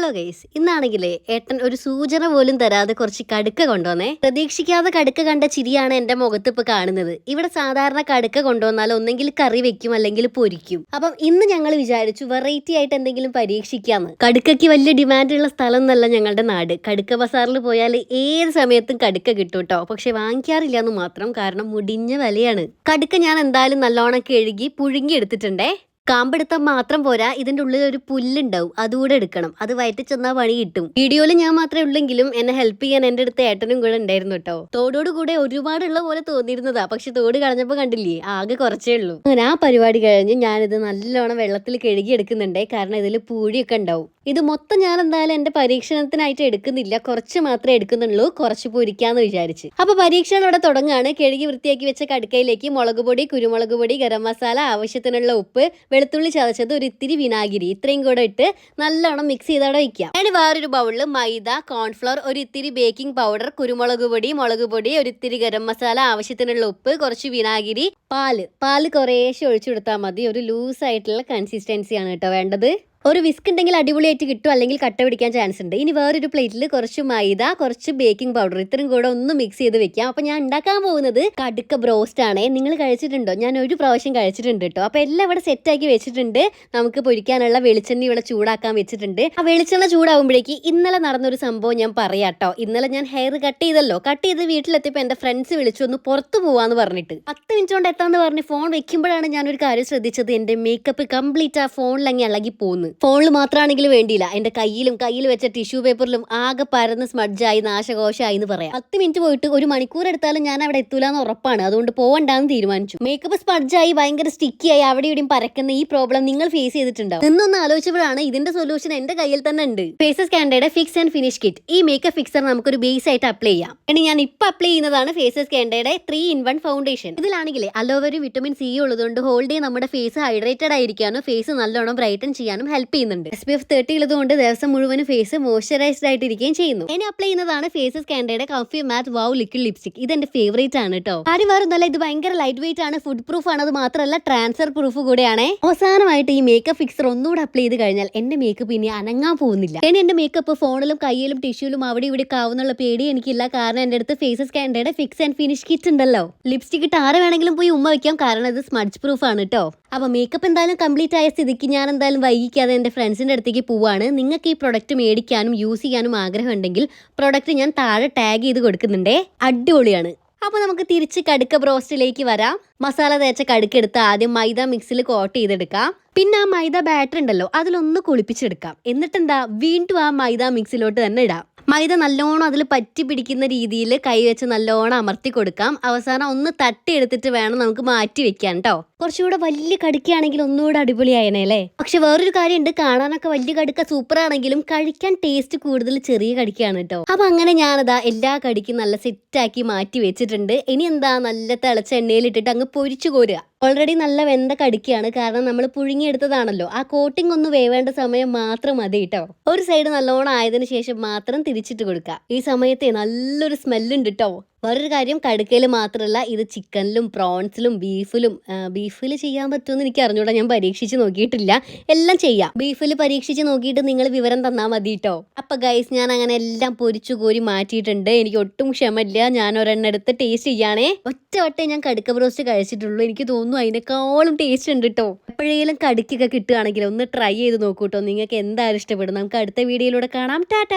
Hello guys ഇന്നാണെങ്കിലേ ഏട്ടൻ ഒരു സൂചന പോലും തരാതെ കുറച്ച് കടുക്ക കൊണ്ടുവന്നേ. പ്രതീക്ഷിക്കാതെ കടുക്ക കണ്ട ചിരിയാണ് എന്റെ മുഖത്ത് ഇപ്പൊ കാണുന്നത്. ഇവിടെ സാധാരണ കടുക്ക കൊണ്ടുവന്നാൽ ഒന്നെങ്കിൽ കറി വെക്കും അല്ലെങ്കിൽ പൊരിക്കും. അപ്പം ഇന്ന് ഞങ്ങൾ വിചാരിച്ചു വെറൈറ്റി ആയിട്ട് എന്തെങ്കിലും പരീക്ഷിക്കാന്ന്. കടുക്കയ്ക്ക് വലിയ ഡിമാൻഡുള്ള സ്ഥലം എന്നല്ല ഞങ്ങളുടെ നാട്. കടുക്ക ബസാറിൽ പോയാൽ ഏത് സമയത്തും കടുക്ക കിട്ടും കേട്ടോ പക്ഷെ വാങ്ങിക്കാറില്ല എന്ന് മാത്രം കാരണം മുടിഞ്ഞ വിലയാണ്. കടുക്ക ഞാൻ എന്തായാലും നല്ലോണം കഴുകി പുഴുങ്ങി എടുത്തിട്ടുണ്ടേ. കാമ്പെടുത്താൽ മാത്രം പോരാ ഇതിന്റെ ഉള്ളിൽ ഒരു പുല്ലുണ്ടാവും അതുകൂടെ എടുക്കണം. അത് വയറ്റി ചെന്നാൽ പണി കിട്ടും. വീഡിയോയിൽ ഞാൻ മാത്രമേ ഉള്ളെങ്കിലും എന്നെ ഹെൽപ്പ് ചെയ്യാൻ എന്റെ അടുത്ത് ഏട്ടനും കൂടെ ഉണ്ടായിരുന്നു കേട്ടോ. തോടോട് കൂടെ ഒരുപാടുള്ള പോലെ തോന്നിയിരുന്നതാ പക്ഷെ തോട് കളഞ്ഞപ്പോൾ കണ്ടില്ലേ ആകെ കുറച്ചേ ഉള്ളൂ. അങ്ങനെ ആ പരിപാടി കഴിഞ്ഞ് ഞാനിത് നല്ലോണം വെള്ളത്തിൽ കഴുകി എടുക്കുന്നുണ്ടേ കാരണം ഇതിൽ പൂഴിയൊക്കെ ഉണ്ടാവും. ഇത് മൊത്തം ഞാൻ എന്തായാലും എന്റെ പരീക്ഷണത്തിനായിട്ട് എടുക്കുന്നില്ല. കുറച്ച് മാത്രമേ എടുക്കുന്നുള്ളൂ. കുറച്ച് പൊരിക്കാന്ന് വിചാരിച്ച്. അപ്പൊ പരീക്ഷണം ഇവിടെ തുടങ്ങാണ് കഴുകി വൃത്തിയാക്കി വെച്ച കടുക്കയിലേക്ക് മുളക് പൊടി കുരുമുളക് പൊടി ഗരം മസാല ആവശ്യത്തിനുള്ള ഉപ്പ് വെളുത്തുള്ളി ചതച്ചത് ഒരു ഇത്തിരി വിനാഗിരി. ഇത്രയും കൂടെ ഇട്ട് നല്ലോണം മിക്സ് ചെയ്ത് അവിടെ വയ്ക്കാം അതിന് വേറൊരു ബൗളിൽ മൈദ കോൺഫ്ലോർ ഒരു ഇത്തിരി ബേക്കിംഗ് പൗഡർ കുരുമുളക് പൊടി മുളക് പൊടി ഒരു ഇത്തിരി ഗരം മസാല ആവശ്യത്തിനുള്ള ഉപ്പ് കുറച്ച് വിനാഗിരി പാൽ. പാൽ കുറേശ്ശെ ഒഴിച്ചു കൊടുത്താൽ മതി. ഒരു ലൂസ് ആയിട്ടുള്ള കൺസിസ്റ്റൻസിയാണ് കേട്ടോ വേണ്ടത്. ഒരു വിസ്ക് ഉണ്ടെങ്കിൽ അടിപൊളിയായിട്ട് കിട്ടും അല്ലെങ്കിൽ കട്ട പിടിക്കാൻ ചാൻസ് ഉണ്ട്. ഇനി വേറൊരു പ്ലേറ്റിൽ കുറച്ച് മൈദ കുറച്ച് ബേക്കിംഗ് പൗഡർ ഇത്രയും കൂടെ ഒന്ന് മിക്സ് ചെയ്ത് വെക്കാം. അപ്പൊ ഞാൻ ഉണ്ടാക്കാൻ പോകുന്നത് കടുക്ക ബ്രോസ്റ്റ് ആണേ. നിങ്ങൾ കഴിച്ചിട്ടുണ്ടോ? ഞാൻ ഒരു പ്രാവശ്യം കഴിച്ചിട്ടുണ്ട് കേട്ടോ അപ്പൊ എല്ലാം ഇവിടെ സെറ്റ് ആക്കി വെച്ചിട്ടുണ്ട്. നമുക്ക് പൊരിക്കാനുള്ള വെളിച്ചെണ്ണ ഇവിടെ ചൂടാക്കാൻ വെച്ചിട്ടുണ്ട്. ആ വെളിച്ചെണ്ണ ചൂടാകുമ്പോഴേക്ക് ഇന്നലെ നടന്നൊരു സംഭവം ഞാൻ പറയാട്ടോ ഇന്നലെ ഞാൻ ഹെയർ കട്ട് ചെയ്തല്ലോ. കട്ട് ചെയ്ത് വീട്ടിലെത്തിയപ്പോൾ എന്റെ ഫ്രണ്ട്സ് വിളിച്ചു ഒന്ന് പുറത്തു പോവാന്ന് പറഞ്ഞിട്ട്. പത്ത് മിനിറ്റ് കൊണ്ട് എത്താന്ന് പറഞ്ഞ് ഫോൺ വെക്കുമ്പോഴാണ് ഒരു കാര്യം ശ്രദ്ധിച്ചത്. എന്റെ മേക്കപ്പ് കംപ്ലീറ്റ് ആ ഫോണിലങ്ങി ഇളകി പോകുന്നു ഫോണിൽ മാത്രമാണെങ്കിൽ വേണ്ടിയില്ല. എന്റെ കയ്യിലും കയ്യിൽ വെച്ച ടിഷ്യൂ പേപ്പറിലും ആകെ പരന്ന് സ്മഡ്ജായി നാശകോശമായി എന്ന് പറയാം. പത്ത് മിനിറ്റ് പോയിട്ട് ഒരു മണിക്കൂർ എടുത്താലും ഞാൻ അവിടെ എത്തൂല എന്ന് ഉറപ്പാണ്. അതുകൊണ്ട് പോവണ്ടെന്ന് തീരുമാനിച്ചു. മേക്കപ്പ് സ്മഡ്ജായി ഭയങ്കര സ്റ്റിക്കിയായി അവിടെ ഇവിടെയും പരക്കുന്ന ഈ പ്രോബ്ലം നിങ്ങൾ ഫേസ് ചെയ്തിട്ടുണ്ടാവും. നിന്നൊന്ന് ആലോചിച്ചപ്പോഴാണ് ഇതിന്റെ സൊല്യൂഷൻ എന്റെ കയ്യിൽ തന്നെ ഉണ്ട്. ഫേസസ് കാൻഡയുടെ ഫിക്സ് ആൻഡ് ഫിനിഷ് കിറ്റ് ഈ മേക്കപ്പ് ഫിക്സർ നമുക്കൊരു ബേസ് ആയിട്ട് അപ്ലൈ ചെയ്യാം. ഇനി ഞാൻ ഇപ്പൊ അപ്ലൈ ചെയ്യുന്നതാണ് ഫേസസ് കാൻഡയുടെ ത്രീ ഇൻ വൺ ഫൗണ്ടേഷൻ ഇതിലാണെങ്കിൽ അലോവരി വിറ്റമിൻ സി ഉള്ളതുകൊണ്ട് ഹോൾ ഡേ നമ്മുടെ ഫേസ് ഹൈഡ്രേറ്റഡ് ആയിരിക്കാനും ഫേസ് നല്ലോണം ബ്രൈറ്റൻ ചെയ്യാനും ഹെൽപ്പ് ചെയ്യുന്നുണ്ട്. എസ് പി എഫ് തേർട്ടി ഉള്ളതുകൊണ്ട് ദിവസം മുഴുവൻ ഫേസ് മോയ്സ്ചറൈസ്ഡ് ആയിട്ടിരിക്കുകയും ചെയ്യുന്നു. ഇനി അപ്ലൈ ചെയ്യുന്നതാണ് faces കാൻഡയുടെ coffee matte wow liquid lipstick ഇത് എന്റെ ഫേവറേറ്റ് ആണ് കേട്ടോ കാര്യം വേറൊന്നല്ല ഇത് ഭയങ്കര ലൈറ്റ് വെയിറ്റ് ആണ് ഫുഡ് പ്രൂഫ് ആണ് അത് മാത്രമല്ല ട്രാൻസ്ഫർ പ്രൂഫ് കൂടെയാണ്. അവസാനമായിട്ട് ഈ മേക്കപ്പ് ഫിക്സർ ഒന്നുകൂടെ അപ്ലൈ ചെയ്ത് കഴിഞ്ഞാൽ എന്റെ മേക്കപ്പ് ഇനി അനങ്ങാൻ പോകുന്നില്ല. ഇനി എന്റെ മേക്കപ്പ് ഫോണിലും കയ്യിലും ടിഷ്യൂലും അവിടെ ഇവിടെ കാവുന്നുള്ള പേടി എനിക്കില്ല. കാരണം എന്റെ അടുത്ത് ഫേസസ് കാൻഡയുടെ ഫിക്സ് ആൻഡ് ഫിനിഷ് കിറ്റ് ഉണ്ടല്ലോ. ലിപ്സ്റ്റിക് ഇട്ട് ആരെ വേണമെങ്കിലും പോയി ഉമ്മ വെക്കാം. കാരണം ഇത് സ്മഡ്ജ് പ്രൂഫ് ആണ് കേട്ടോ അപ്പൊ മേക്കപ്പ് എന്തായാലും കംപ്ലീറ്റ് ആയ സ്ഥിതിക്ക് ഞാൻ എന്തായാലും വൈകിക്കാതെ എന്റെ ഫ്രണ്ട്സിന്റെ അടുത്തേക്ക് പോവാണ്. നിങ്ങൾക്ക് ഈ പ്രൊഡക്റ്റ് മേടിക്കാനും യൂസ് ചെയ്യാനും ആഗ്രഹം ഉണ്ടെങ്കിൽ പ്രൊഡക്റ്റ് ഞാൻ താഴെ ടാഗ് ചെയ്ത് കൊടുക്കുന്നുണ്ടേ. അടിപൊളിയാണ്. അപ്പൊ നമുക്ക് തിരിച്ച് കടുക്ക ബ്രോസ്റ്റിലേക്ക് വരാം. മസാല തേച്ച കടുക്കെടുത്ത് ആദ്യം മൈദ മിക്സിൽ കോട്ട് ചെയ്തെടുക്കാം. പിന്നെ ആ മൈദ ബാറ്റർ ഉണ്ടല്ലോ അതിലൊന്ന് കുളിപ്പിച്ചെടുക്കാം. എന്നിട്ടെന്താ വീണ്ടും ആ മൈദ മിക്സിലോട്ട് തന്നെ ഇടാം. മൈദ നല്ലോണം അതിൽ പറ്റി പിടിക്കുന്ന രീതിയിൽ കൈ വെച്ച് നല്ലോണം അമർത്തി കൊടുക്കാം. അവസാനം ഒന്ന് തട്ടി എടുത്തിട്ട് വേണം നമുക്ക് മാറ്റി വെക്കാൻ കേട്ടോ കുറച്ചുകൂടെ വലിയ കടുക്കയാണെങ്കിൽ ഒന്നുകൂടെ അടിപൊളിയായനെ അല്ലേ? പക്ഷെ വേറൊരു കാര്യമുണ്ട് കാണാനൊക്കെ വലിയ കടുക്ക സൂപ്പർ ആണെങ്കിലും കഴിക്കാൻ ടേസ്റ്റ് കൂടുതൽ ചെറിയ കടിക്കാണ് കേട്ടോ അപ്പൊ അങ്ങനെ ഞാനതാ എല്ലാ കടിക്കും നല്ല സെറ്റാക്കി മാറ്റി വെച്ചിട്ടുണ്ട്. ഇനി എന്താ നല്ല തിളച്ച എണ്ണയിലിട്ടിട്ട് അങ്ങ് പൊരിച്ചു കോരുക. ഓൾറെഡി നല്ല വെന്ത കടുക്കിയാണ്. കാരണം നമ്മൾ പുഴുങ്ങിയെടുത്തതാണല്ലോ. ആ കോട്ടിംഗ് ഒന്ന് വേവേണ്ട സമയം മാത്രം മതി കേട്ടോ ഒരു സൈഡ് നല്ലോണം ആയതിനു ശേഷം മാത്രം തിരിച്ചിട്ട് കൊടുക്കുക. ഈ സമയത്തെ നല്ലൊരു സ്മെല്ലുണ്ട് കേട്ടോ വേറൊരു കാര്യം കടുക്കയിൽ മാത്രമല്ല ഇത് ചിക്കനിലും പ്രോൺസിലും ബീഫിലും ബീഫിൽ ചെയ്യാൻ പറ്റുമെന്ന് എനിക്ക് അറിഞ്ഞൂടാ ഞാൻ പരീക്ഷിച്ച് നോക്കിയിട്ടില്ല. എല്ലാം ചെയ്യാം. ബീഫിൽ പരീക്ഷിച്ച് നോക്കിയിട്ട് നിങ്ങൾ വിവരം തന്നാൽ മതി കേട്ടോ അപ്പം ഗൈസ് ഞാൻ അങ്ങനെ എല്ലാം പൊരിച്ചു കോരി മാറ്റിയിട്ടുണ്ട്. എനിക്ക് ഒട്ടും ക്ഷമയില്ല. ഞാൻ ഒരെണ്ണം എടുത്ത് ടേസ്റ്റ് ചെയ്യാണേ. ഒറ്റ വട്ടേ ഞാൻ കടുക്ക ബ്രോസ്റ്റ് കഴിച്ചിട്ടുള്ളൂ. എനിക്ക് തോന്നുന്നു അതിനേക്കാളും ടേസ്റ്റ് ഉണ്ട് കേട്ടോ എപ്പോഴേലും കടുക്കൊക്കെ കിട്ടുകയാണെങ്കിൽ ഒന്ന് ട്രൈ ചെയ്ത് നോക്കൂ കേട്ടോ നിങ്ങൾക്ക് എന്തായാലും ഇഷ്ടപ്പെടും. നമുക്ക് അടുത്ത വീഡിയോയിലൂടെ കാണാം. ടാറ്റ!